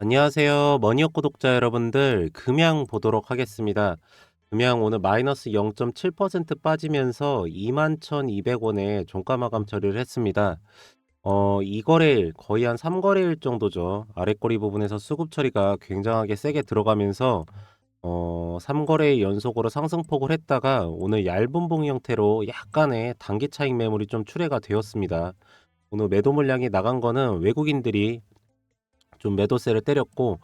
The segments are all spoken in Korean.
안녕하세요. 머니업 구독자 여러분들, 금양 보도록 하겠습니다. 금양 오늘 마이너스 0.7% 빠지면서 21,200원에 종가 마감 처리를 했습니다. 어, 이 거래일 거의 한 3거래일 정도죠. 아랫꼬리 부분에서 수급 처리가 굉장하게 세게 들어가면서 어, 3거래일 연속으로 상승폭을 했다가 오늘 얇은 봉 형태로 약간의 단기 차익 매물이 좀 출회가 되었습니다. 오늘 매도 물량이 나간 거는 외국인들이 좀 매도세를 때렸고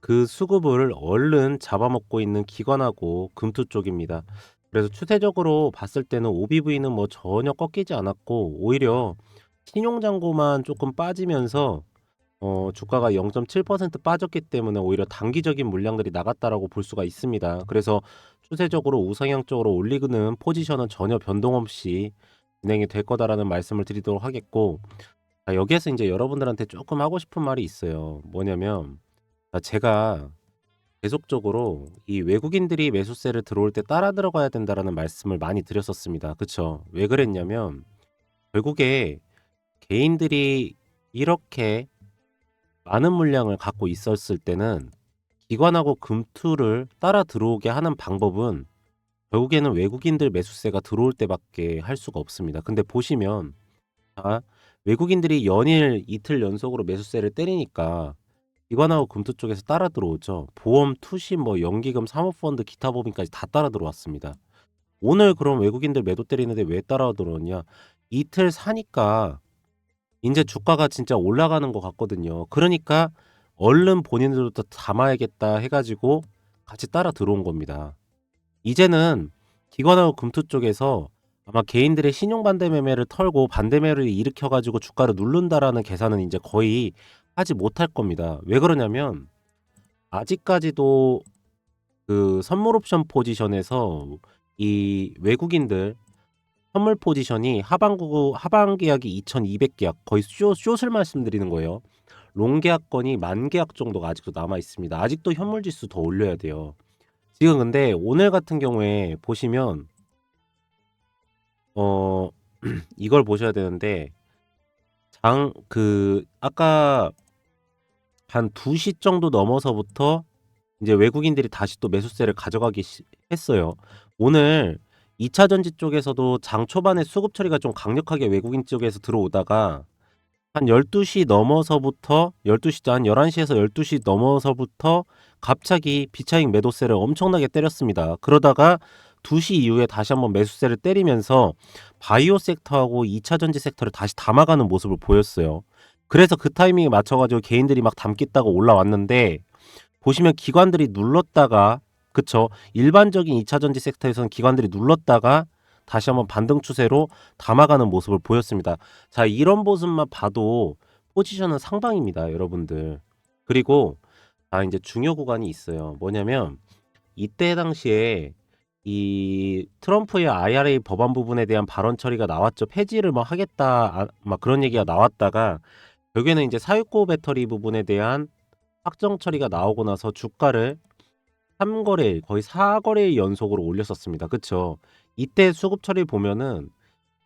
그 수급을 얼른 잡아먹고 있는 기관하고 금투 쪽입니다. 그래서 추세적으로 봤을 때는 OBV는 뭐 전혀 꺾이지 않았고 오히려 신용잔고만 조금 빠지면서 어, 주가가 0.7% 빠졌기 때문에 오히려 단기적인 물량들이 나갔다라고 볼 수가 있습니다. 그래서 추세적으로 우상향 쪽으로 올리는 포지션은 전혀 변동 없이 진행이 될 거다라는 말씀을 드리도록 하겠고 아, 여기에서 이제 여러분들한테 조금 하고 싶은 말이 있어요. 뭐냐면 아, 제가 계속적으로 이 외국인들이 매수세를 들어올 때 따라 들어가야 된다라는 말씀을 많이 드렸었습니다. 그쵸? 왜 그랬냐면 결국에 개인들이 이렇게 많은 물량을 갖고 있었을 때는 기관하고 금투를 따라 들어오게 하는 방법은 결국에는 외국인들 매수세가 들어올 때 밖에 할 수가 없습니다. 근데 보시면 아, 외국인들이 연일 이틀 연속으로 매수세를 때리니까 기관하고 금투 쪽에서 따라 들어오죠. 보험, 투신, 뭐 연기금, 사모펀드, 기타 법인까지 다 따라 들어왔습니다. 오늘 그럼 외국인들 매도 때리는데 왜 따라 들어오냐? 이틀 사니까 이제 주가가 진짜 올라가는 것 같거든요. 그러니까 얼른 본인들도 담아야겠다 해가지고 같이 따라 들어온 겁니다. 이제는 기관하고 금투 쪽에서 아마 개인들의 신용 반대 매매를 털고 반대 매매를 일으켜 가지고 주가를 누른다라는 계산은 이제 거의 하지 못할 겁니다. 왜 그러냐면 아직까지도 그 선물 옵션 포지션에서 이 외국인들 선물 포지션이 하반구 하반 계약이 2,200 계약 거의 쇼, 숏을 말씀드리는 거예요. 롱 계약권이 만 계약 정도가 아직도 남아 있습니다. 아직도 현물 지수 더 올려야 돼요. 지금 근데 오늘 같은 경우에 보시면 어 이걸 보셔야 되는데 장 그 아까 한 2 시 정도 넘어서부터 이제 외국인들이 다시 또 매수세를 가져가기 시- 했어요. 오늘 2 차 전지 쪽에서도 장 초반에 수급 처리가 좀 강력하게 외국인 쪽에서 들어오다가 한 12 시 넘어서부터 12시 한 11 시에서 12 시 넘어서부터 갑자기 비차익 매도세를 엄청나게 때렸습니다. 그러다가 2시 이후에 다시 한번 매수세를 때리면서 바이오 섹터하고 2차 전지 섹터를 다시 담아가는 모습을 보였어요. 그래서 그 타이밍에 맞춰가지고 개인들이 막 담겠다고 올라왔는데 보시면 기관들이 눌렀다가 그쵸 일반적인 2차 전지 섹터에서는 기관들이 눌렀다가 다시 한번 반등 추세로 담아가는 모습을 보였습니다. 자 이런 모습만 봐도 포지션은 상방입니다, 여러분들. 그리고 아 이제 중요 구간이 있어요. 뭐냐면 이때 당시에 이 트럼프의 IRA 법안 부분에 대한 발언 처리가 나왔죠. 폐지를 뭐 하겠다, 아, 막 그런 얘기가 나왔다가 결국에는 이제 사육고 배터리 부분에 대한 확정 처리가 나오고 나서 주가를 3거래일, 거의 4거래일 연속으로 올렸었습니다. 그쵸? 이때 수급 처리 보면은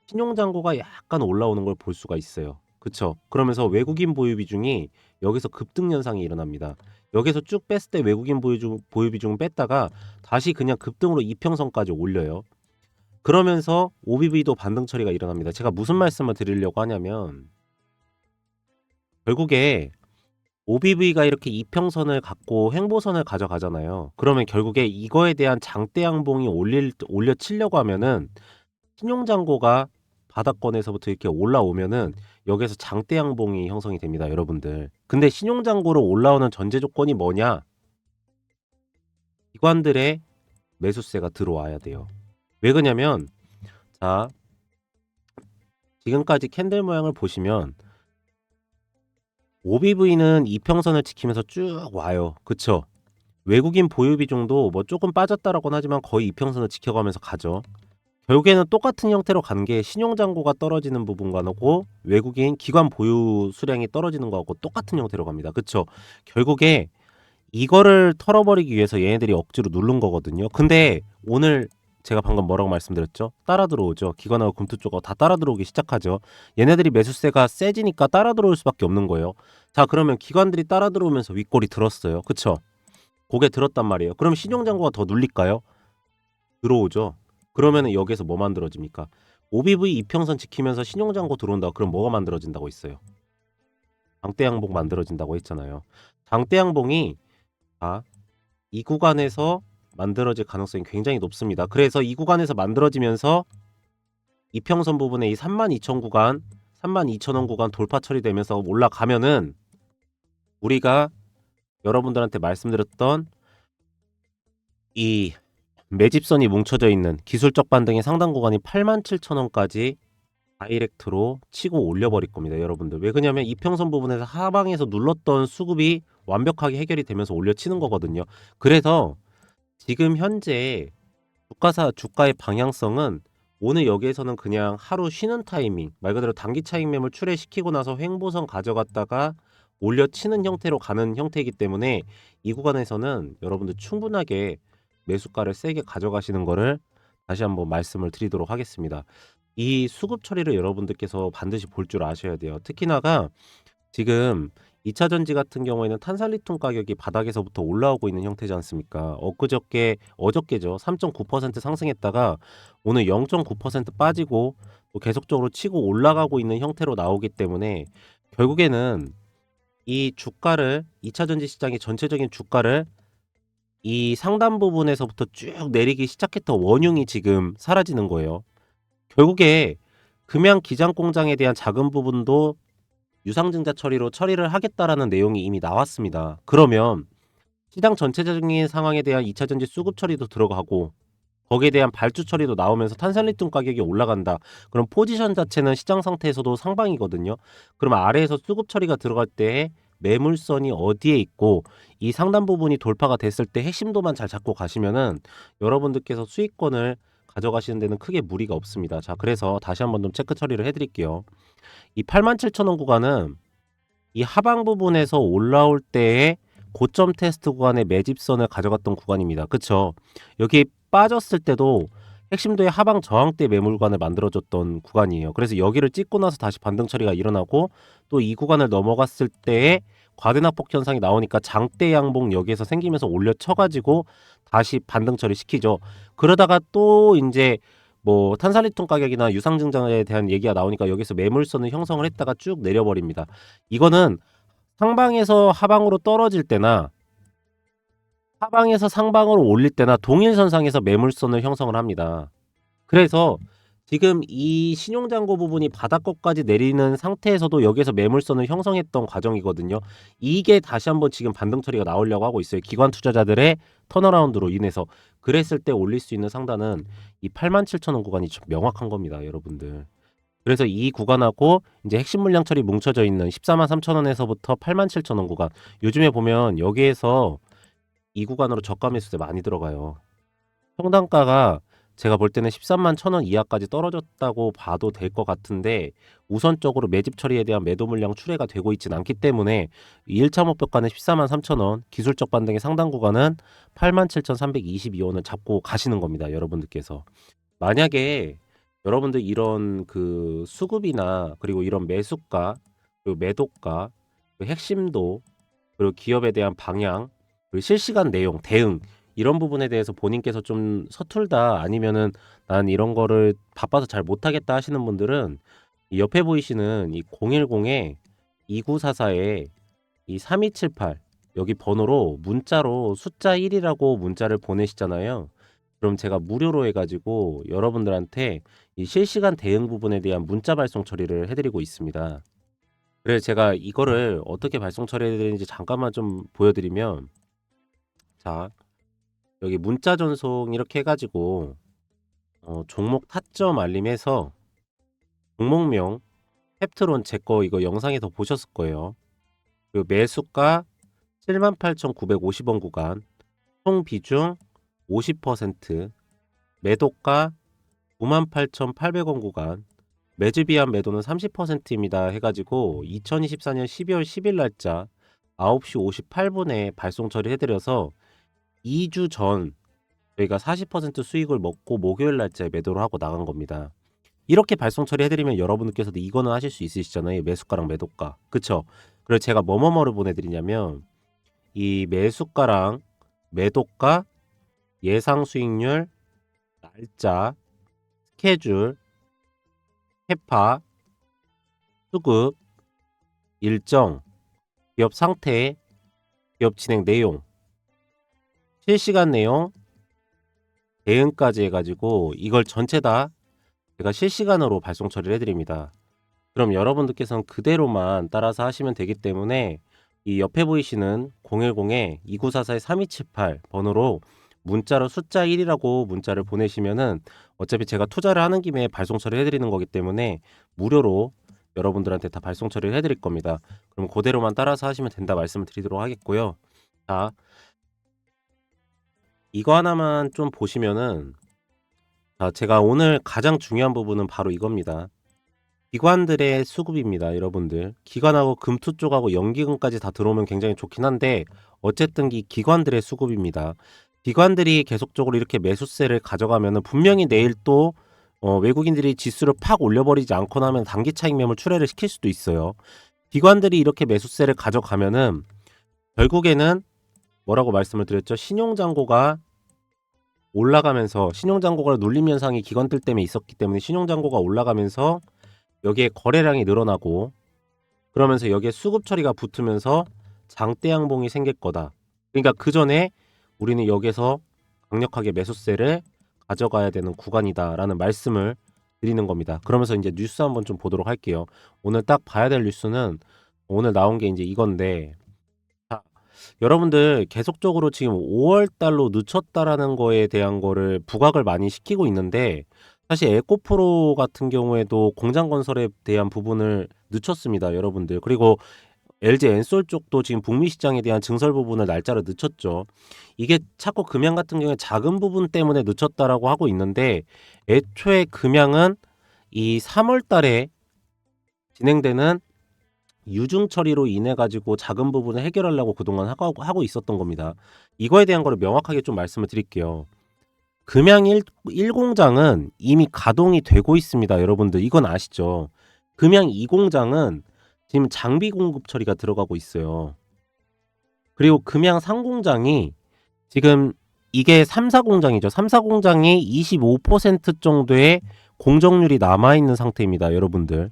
신용잔고가 약간 올라오는 걸 볼 수가 있어요. 그쵸? 그러면서 외국인 보유 비중이 여기서 급등 현상이 일어납니다. 여기서 쭉 뺐을 때 외국인 보유, 중, 보유 비중을 뺐다가 다시 그냥 급등으로 이평선까지 올려요. 그러면서 OBV도 반등 처리가 일어납니다. 제가 무슨 말씀을 드리려고 하냐면 결국에 OBV가 이렇게 이평선을 갖고 횡보선을 가져가잖아요. 그러면 결국에 이거에 대한 장대 양봉이 올릴 올려 치려고 하면은 신용잔고가 바닥권에서부터 이렇게 올라오면은 여기서 장대 양봉이 형성이 됩니다, 여러분들. 근데 신용잔고로 올라오는 전제 조건이 뭐냐? 기관들의 매수세가 들어와야 돼요. 왜 그러냐면 자 지금까지 캔들 모양을 보시면 OBV는 이평선을 지키면서 쭉 와요. 그쵸? 외국인 보유 비중도 뭐 조금 빠졌다라고는 하지만 거의 이평선을 지켜가면서 가죠. 결국에는 똑같은 형태로 간게 신용잔고가 떨어지는 부분과고 외국인 기관 보유 수량이 떨어지는 거하고 똑같은 형태로 갑니다. 그쵸? 결국에 이거를 털어버리기 위해서 얘네들이 억지로 누른 거거든요. 근데 오늘 제가 방금 뭐라고 말씀드렸죠? 따라 들어오죠. 기관하고 금투 쪽가 다 따라 들어오기 시작하죠. 얘네들이 매수세가 세지니까 따라 들어올 수밖에 없는 거예요. 자, 그러면 기관들이 따라 들어오면서 윗골이 들었어요. 그쵸? 고개 들었단 말이에요. 그럼 신용장고가 더 눌릴까요? 들어오죠. 그러면은 여기에서 뭐 만들어집니까? OBV 이평선 지키면서 신용장고 들어온다. 그럼 뭐가 만들어진다고 했어요? 장대양봉 만들어진다고 했잖아요. 장대양봉이 아, 이 구간에서 만들어질 가능성이 굉장히 높습니다. 그래서 이 구간에서 만들어지면서 이평선 부분에 이 32,000 구간, 32,000원 구간 돌파 처리되면서 올라가면은 우리가 여러분들한테 말씀드렸던 이 매집선이 뭉쳐져 있는 기술적 반등의 상당 구간이 87,000원까지 다이렉트로 치고 올려버릴 겁니다, 여러분들. 왜 그러냐면 이평선 부분에서 하방에서 눌렀던 수급이 완벽하게 해결이 되면서 올려치는 거거든요. 그래서 지금 현재 주가사 주가의 방향성은 오늘 여기에서는 그냥 하루 쉬는 타이밍, 말 그대로 단기 차익 매물 출회시키고 나서 횡보선 가져갔다가 올려치는 형태로 가는 형태이기 때문에 이 구간에서는 여러분들 충분하게 매수가를 세게 가져가시는 거를 다시 한번 말씀을 드리도록 하겠습니다. 이 수급 처리를 여러분들께서 반드시 볼 줄 아셔야 돼요. 특히나가 지금 2차 전지 같은 경우에는 탄산리튬 가격이 바닥에서부터 올라오고 있는 형태지 않습니까? 엊그저께 어저께죠. 3.9% 상승했다가 오늘 0.9% 빠지고 또 계속적으로 치고 올라가고 있는 형태로 나오기 때문에 결국에는 이 주가를 2차 전지 시장의 전체적인 주가를 이 상단 부분에서부터 쭉 내리기 시작했던 원흉이 지금 사라지는 거예요. 결국에 금양 기장 공장에 대한 자금 부분도 유상증자 처리로 처리를 하겠다라는 내용이 이미 나왔습니다. 그러면 시장 전체적인 상황에 대한 2차 전지 수급 처리도 들어가고 거기에 대한 발주 처리도 나오면서 탄산리튬 가격이 올라간다. 그럼 포지션 자체는 시장 상태에서도 상방이거든요. 그러면 아래에서 수급 처리가 들어갈 때 매물선이 어디에 있고 이 상단 부분이 돌파가 됐을 때 핵심도만 잘 잡고 가시면은 여러분들께서 수익권을 가져가시는 데는 크게 무리가 없습니다. 자, 그래서 다시 한번 좀 체크 처리를 해드릴게요. 이 87,000원 구간은 이 하방 부분에서 올라올 때의 고점 테스트 구간의 매집선을 가져갔던 구간입니다. 그쵸? 여기 빠졌을 때도 핵심도의 하방 저항대 매물관을 만들어줬던 구간이에요. 그래서 여기를 찍고 나서 다시 반등 처리가 일어나고 또 이 구간을 넘어갔을 때에 과대낙폭 현상이 나오니까 장대 양봉 여기에서 생기면서 올려 쳐가지고 다시 반등 처리 시키죠. 그러다가 또 이제 뭐 탄산리튬 가격이나 유상증자에 대한 얘기가 나오니까 여기서 매물선을 형성을 했다가 쭉 내려버립니다. 이거는 상방에서 하방으로 떨어질 때나 하방에서 상방으로 올릴 때나 동일선상에서 매물선을 형성을 합니다. 그래서 지금 이 신용장고 부분이 바닥권까지 내리는 상태에서도 여기에서 매물선을 형성했던 과정이거든요. 이게 다시 한번 지금 반등 처리가 나오려고 하고 있어요. 기관 투자자들의 턴어라운드로 인해서 그랬을 때 올릴 수 있는 상단은 이 87,000원 구간이 좀 명확한 겁니다, 여러분들. 그래서 이 구간하고 이제 핵심 물량 처리 뭉쳐져 있는 14만 3천원에서부터 8만 7천원 구간 요즘에 보면 여기에서 이 구간으로 저가 매수세 많이 들어가요. 평단가가 제가 볼 때는 13만 1천원 이하까지 떨어졌다고 봐도 될 것 같은데 우선적으로 매집 처리에 대한 매도 물량 출회가 되고 있지는 않기 때문에 1차 목표가는 14만 3천 원, 기술적 반등의 상단 구간은 8만 7,322원을 잡고 가시는 겁니다. 여러분들께서. 만약에 여러분들 이런 그 수급이나 그리고 이런 매수가 그리고 매도가 그리고 핵심도 그리고 기업에 대한 방향 실시간 내용 대응 이런 부분에 대해서 본인께서 좀 서툴다 아니면은 난 이런 거를 바빠서 잘 못하겠다 하시는 분들은 이 옆에 보이시는 이 010에 2944에 이 3278 여기 번호로 문자로 숫자 1이라고 문자를 보내시잖아요. 그럼 제가 무료로 해가지고 여러분들한테 이 실시간 대응 부분에 대한 문자 발송 처리를 해드리고 있습니다. 그래서 제가 이거를 어떻게 발송 처리해야 되는지 잠깐만 좀 보여드리면 자 여기 문자 전송 이렇게 해가지고 어, 종목 타점 알림해서 종목명 햅트론 제 거 이거 영상에서 보셨을 거예요. 그리고 매수가 78,950원 구간 총 비중 50% 매도가 98,800원 구간 매집이한 매도는 30%입니다 해가지고 2024년 12월 10일 날짜 9시 58분에 발송 처리해드려서 2주 전 저희가 40% 수익을 먹고 목요일 날짜에 매도를 하고 나간 겁니다. 이렇게 발송 처리해드리면 여러분들께서도 이거는 하실 수 있으시잖아요. 매수가랑 매도가. 그쵸? 그래서 제가 뭐뭐뭐를 보내드리냐면 이 매수가랑 매도가 예상 수익률 날짜 스케줄 캐파 수급 일정 기업 상태 기업 진행 내용 실시간 내용 대응까지 해가지고 이걸 전체 다 제가 실시간으로 발송 처리를 해드립니다. 그럼 여러분들께서는 그대로만 따라서 하시면 되기 때문에 이 옆에 보이시는 010-2944-3278 번호로 문자로 숫자 1이라고 문자를 보내시면은 어차피 제가 투자를 하는 김에 발송 처리 해드리는 거기 때문에 무료로 여러분들한테 다 발송 처리를 해드릴 겁니다. 그럼 그대로만 따라서 하시면 된다 말씀을 드리도록 하겠고요. 자, 이거 하나만 좀 보시면은 자, 제가 오늘 가장 중요한 부분은 바로 이겁니다. 기관들의 수급입니다, 여러분들. 기관하고 금투 쪽하고 연기금까지 다 들어오면 굉장히 좋긴 한데 어쨌든 이 기관들의 수급입니다. 기관들이 계속적으로 이렇게 매수세를 가져가면은 분명히 내일 또 어, 외국인들이 지수를 팍 올려버리지 않거나 하면 단기 차익 매물 출회를 시킬 수도 있어요. 기관들이 이렇게 매수세를 가져가면은 결국에는 뭐라고 말씀을 드렸죠? 신용잔고가 올라가면서 신용잔고가 눌림 현상이 기관들 때문에 있었기 때문에 신용잔고가 올라가면서 여기에 거래량이 늘어나고 그러면서 여기에 수급 처리가 붙으면서 장대 양봉이 생길 거다. 그러니까 그 전에 우리는 여기서 강력하게 매수세를 가져가야 되는 구간이다라는 말씀을 드리는 겁니다. 그러면서 이제 뉴스 한번 좀 보도록 할게요. 오늘 딱 봐야 될 뉴스는 오늘 나온 게 이제 이건데 자, 여러분들 계속적으로 지금 5월 달로 늦췄다라는 거에 대한 거를 부각을 많이 시키고 있는데 사실 에코프로 같은 경우에도 공장 건설에 대한 부분을 늦췄습니다, 여러분들. 그리고 LG 엔솔 쪽도 지금 북미 시장에 대한 증설 부분을 날짜를 늦췄죠. 이게 자꾸 금양 같은 경우에 작은 부분 때문에 늦췄다라고 하고 있는데 애초에 금양은 이 3월 달에 진행되는 유증 처리로 인해 가지고 작은 부분을 해결하려고 그동안 하고, 하고 있었던 겁니다. 이거에 대한 거를 명확하게 좀 말씀을 드릴게요. 금양 1, 1공장은 이미 가동이 되고 있습니다. 여러분들 이건 아시죠? 금양 2공장은 지금 장비 공급 처리가 들어가고 있어요. 그리고 금양 상공장이 지금 이게 3, 4공장이죠. 3, 4공장이 25% 정도의 공정률이 남아있는 상태입니다. 여러분들.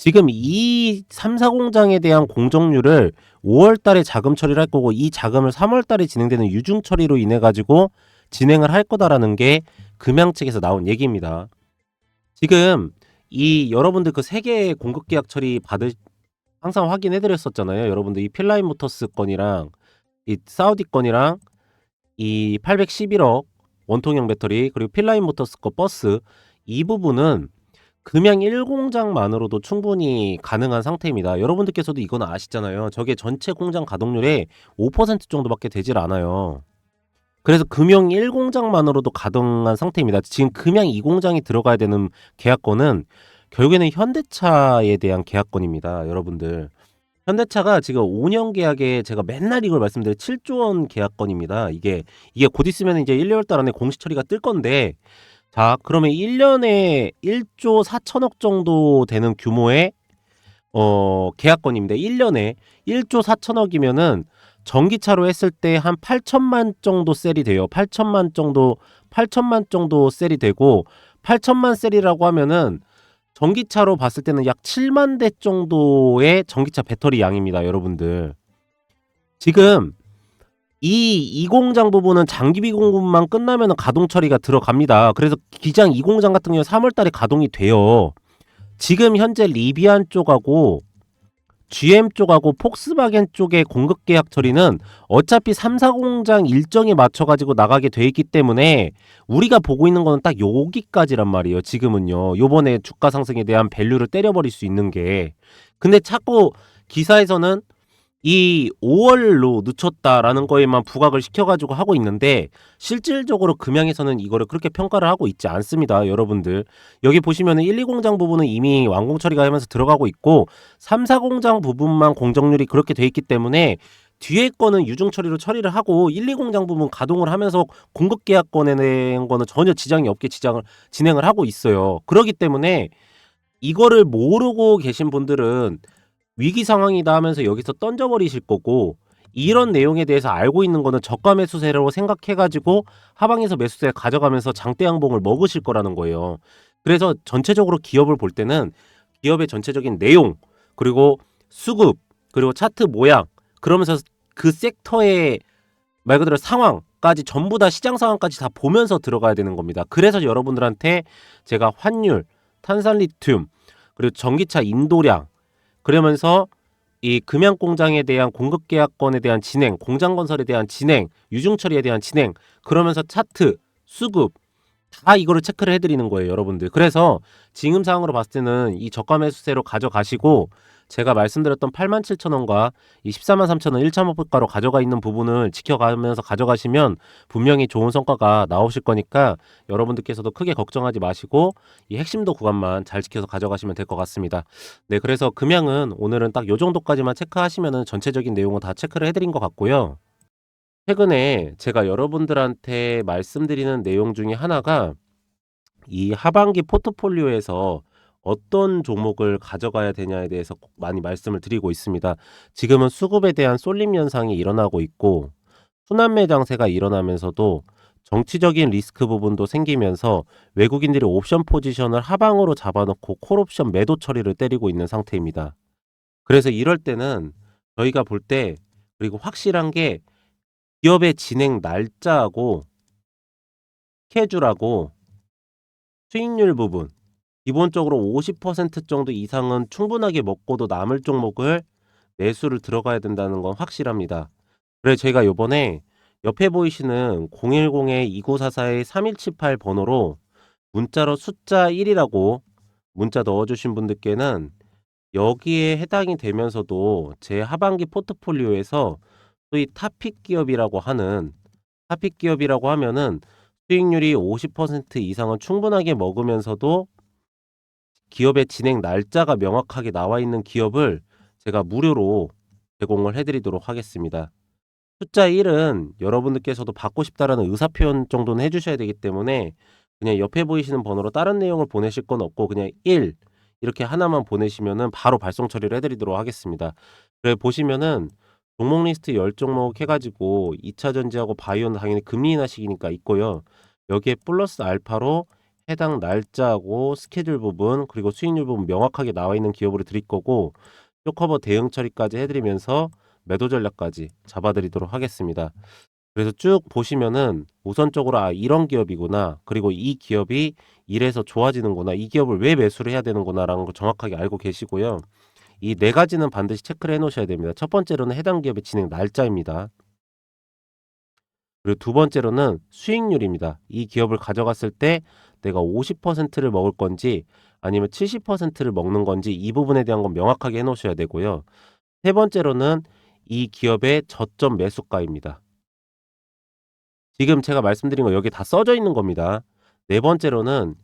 지금 이 3, 4공장에 대한 공정률을 5월 달에 자금 처리를 할 거고 이 자금을 3월 달에 진행되는 유증 처리로 인해 가지고 진행을 할 거다라는 게 금양 측에서 나온 얘기입니다. 지금 이 여러분들 그 세 개의 공급 계약 처리 받을 항상 확인해 드렸었잖아요. 여러분들 이 필라인 모터스 건이랑 이 사우디 건이랑 이 811억 원통형 배터리 그리고 필라인 모터스 거 버스 이 부분은 금양 1공장만으로도 충분히 가능한 상태입니다. 여러분들께서도 이건 아시잖아요. 저게 전체 공장 가동률의 5% 정도밖에 되질 않아요. 그래서 금영 1공장만으로도 가동한 상태입니다. 지금 금양 2공장이 들어가야 되는 계약건은 결국에는 현대차에 대한 계약건입니다. 여러분들. 현대차가 지금 5년 계약에 제가 맨날 이걸 말씀드려 7조 원 계약건입니다. 이게 이게 곧 있으면 이제 1, 2월 달 안에 공시 처리가 뜰 건데 자, 그러면 1년에 1조 4천억 정도 되는 규모의 어, 계약건입니다. 1년에 1조 4천억이면은 전기차로 했을 때 한 8천만 정도 셀이 돼요. 8천만 정도 8천만 정도 셀이 되고 8천만 셀이라고 하면은 전기차로 봤을 때는 약 7만 대 정도의 전기차 배터리 양입니다, 여러분들. 지금 이 2공장 부분은 장기 비 공급만 끝나면 가동 처리가 들어갑니다. 그래서 기장 2공장 같은 경우 3월 달에 가동이 돼요. 지금 현재 리비안 쪽하고 GM 쪽하고 폭스바겐 쪽의 공급 계약 처리는 어차피 3, 4공장 일정에 맞춰 가지고 나가게 돼 있기 때문에 우리가 보고 있는 거는 딱 여기까지란 말이에요. 지금은요. 요번에 주가 상승에 대한 밸류를 때려버릴 수 있는 게. 근데 자꾸 기사에서는 이 5월로 늦췄다라는 거에만 부각을 시켜가지고 하고 있는데 실질적으로 금양에서는 이거를 그렇게 평가를 하고 있지 않습니다. 여러분들 여기 보시면은 1, 2공장 부분은 이미 완공 처리가 하면서 들어가고 있고 3, 4공장 부분만 공정률이 그렇게 돼 있기 때문에 뒤에 거는 유증 처리로 처리를 하고 1, 2 공장 부분 가동을 하면서 공급 계약 꺼내는 거는 전혀 지장이 없게 지장을 진행을 하고 있어요. 그렇기 때문에 이거를 모르고 계신 분들은 위기 상황이다 하면서 여기서 던져버리실 거고 이런 내용에 대해서 알고 있는 거는 저가 매수세라고 생각해가지고 하방에서 매수세 가져가면서 장대 양봉을 먹으실 거라는 거예요. 그래서 전체적으로 기업을 볼 때는 기업의 전체적인 내용 그리고 수급 그리고 차트 모양 그러면서 그 섹터의 말 그대로 상황까지 전부 다 시장 상황까지 다 보면서 들어가야 되는 겁니다. 그래서 여러분들한테 제가 환율, 탄산리튬 그리고 전기차 인도량 그러면서 이 금양 공장에 대한 공급 계약권에 대한 진행, 공장 건설에 대한 진행, 유증 처리에 대한 진행, 그러면서 차트, 수급 다 이거를 체크를 해드리는 거예요, 여러분들. 그래서 지금 상황으로 봤을 때는 이 저가 매수세로 가져가시고 제가 말씀드렸던 8만 7천 원과 이 14만 3천 원 1차 목표가로 가져가 있는 부분을 지켜가면서 가져가시면 분명히 좋은 성과가 나오실 거니까 여러분들께서도 크게 걱정하지 마시고 이 핵심도 구간만 잘 지켜서 가져가시면 될 것 같습니다. 네, 그래서 금양은 오늘은 딱 요 정도까지만 체크하시면은 전체적인 내용은 다 체크를 해드린 것 같고요. 최근에 제가 여러분들한테 말씀드리는 내용 중에 하나가 이 하반기 포트폴리오에서 어떤 종목을 가져가야 되냐에 대해서 꼭 많이 말씀을 드리고 있습니다. 지금은 수급에 대한 쏠림 현상이 일어나고 있고 순환매 장세가 일어나면서도 정치적인 리스크 부분도 생기면서 외국인들이 옵션 포지션을 하방으로 잡아놓고 콜옵션 매도 처리를 때리고 있는 상태입니다. 그래서 이럴 때는 저희가 볼 때 그리고 확실한 게 기업의 진행 날짜하고 스케줄하고 수익률 부분 기본적으로 50% 정도 이상은 충분하게 먹고도 남을 종목을 매수를 들어가야 된다는 건 확실합니다. 그래서 저희가 요번에 옆에 보이시는 010-2944-3178 번호로 문자로 숫자 1이라고 문자 넣어주신 분들께는 여기에 해당이 되면서도 제 하반기 포트폴리오에서 소위 타픽 기업이라고 하는 타픽 기업이라고 하면은 수익률이 50% 이상은 충분하게 먹으면서도 기업의 진행 날짜가 명확하게 나와 있는 기업을 제가 무료로 제공을 해드리도록 하겠습니다. 숫자 1은 여러분들께서도 받고 싶다라는 의사표현 정도는 해주셔야 되기 때문에 그냥 옆에 보이시는 번호로 다른 내용을 보내실 건 없고 그냥 1 이렇게 하나만 보내시면은 바로 발송 처리를 해드리도록 하겠습니다. 그래 보시면은 종목 리스트 10종목 해가지고 2차 전지하고 바이오는 당연히 금리 인하 시기니까 있고요. 여기에 플러스 알파로 해당 날짜하고 스케줄 부분 그리고 수익률 부분 명확하게 나와 있는 기업으로 드릴 거고 쇼커버 대응 처리까지 해드리면서 매도 전략까지 잡아드리도록 하겠습니다. 그래서 쭉 보시면은 우선적으로 아 이런 기업이구나 그리고 이 기업이 이래서 좋아지는구나 이 기업을 왜 매수를 해야 되는구나라는 걸 정확하게 알고 계시고요. 이 네 가지는 반드시 체크를 해 놓으셔야 됩니다. 첫 번째로는 해당 기업의 진행 날짜입니다. 그리고 두 번째로는 수익률입니다. 이 기업을 가져갔을 때 내가 50%를 먹을 건지 아니면 70%를 먹는 건지 이 부분에 대한 건 명확하게 해 놓으셔야 되고요. 세 번째로는 이 기업의 저점 매수가입니다. 지금 제가 말씀드린 거 여기 다 써져 있는 겁니다. 네 번째로는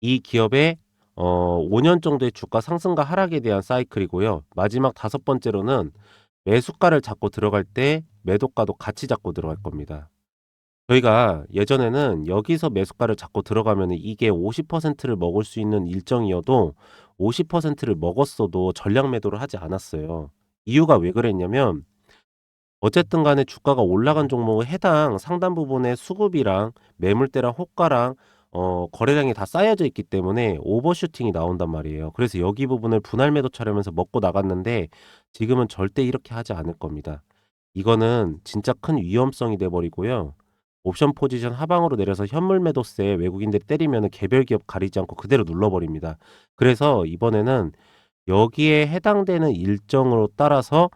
이 기업의 어, 5년 정도의 주가 상승과 하락에 대한 사이클이고요. 마지막 다섯 번째로는 매수가를 잡고 들어갈 때 매도가도 같이 잡고 들어갈 겁니다. 저희가 예전에는 여기서 매수가를 잡고 들어가면 이게 50%를 먹을 수 있는 일정이어도 50%를 먹었어도 전량 매도를 하지 않았어요. 이유가 왜 그랬냐면 어쨌든 간에 주가가 올라간 종목은 해당 상단 부분의 수급이랑 매물대랑 호가랑 어, 거래량이 다 쌓여져 있기 때문에 오버슈팅이 나온단 말이에요. 그래서 여기 부분을 분할 매도 차려면서 먹고 나갔는데 지금은 절대 이렇게 하지 않을 겁니다. 이거는 진짜 큰 위험성이 돼버리고요. 옵션 포지션 하방으로 내려서 현물 매도세 외국인들이 때리면 개별 기업 가리지 않고 그대로 눌러버립니다. 그래서 이번에는 여기에 해당되는 일정으로 따라서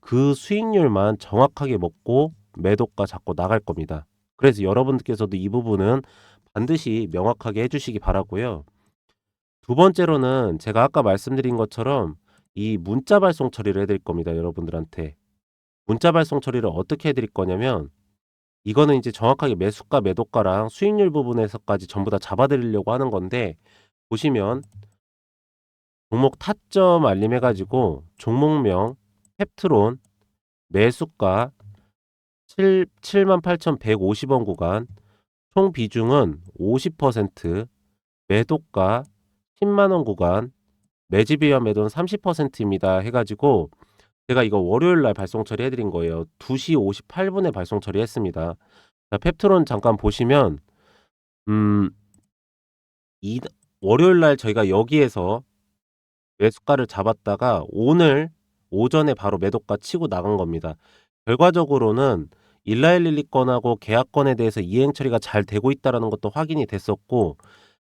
그 수익률만 정확하게 먹고 매도가 잡고 나갈 겁니다. 그래서 여러분들께서도 이 부분은 반드시 명확하게 해주시기 바라고요. 두 번째로는 제가 아까 말씀드린 것처럼 이 문자 발송 처리를 해드릴 겁니다. 여러분들한테. 문자 발송 처리를 어떻게 해드릴 거냐면 이거는 이제 정확하게 매수가, 매도가랑 수익률 부분에서까지 전부 다 잡아드리려고 하는 건데 보시면 종목 타점 알림 해가지고 종목명 펩트론 매수가 7 78,150원 구간 총 비중은 50% 매도가 10만 원 구간 매집이와 매도는 30%입니다. 해 가지고 제가 이거 월요일 날 발송 처리해 드린 거예요. 2시 58분에 발송 처리했습니다. 자, 펩트론 잠깐 보시면 음, 이 월요일 날 저희가 여기에서 매수가를 잡았다가 오늘 오전에 바로 매도가 치고 나간 겁니다. 결과적으로는 일라일릴리 건하고 계약건에 대해서 이행 처리가 잘 되고 있다라는 것도 확인이 됐었고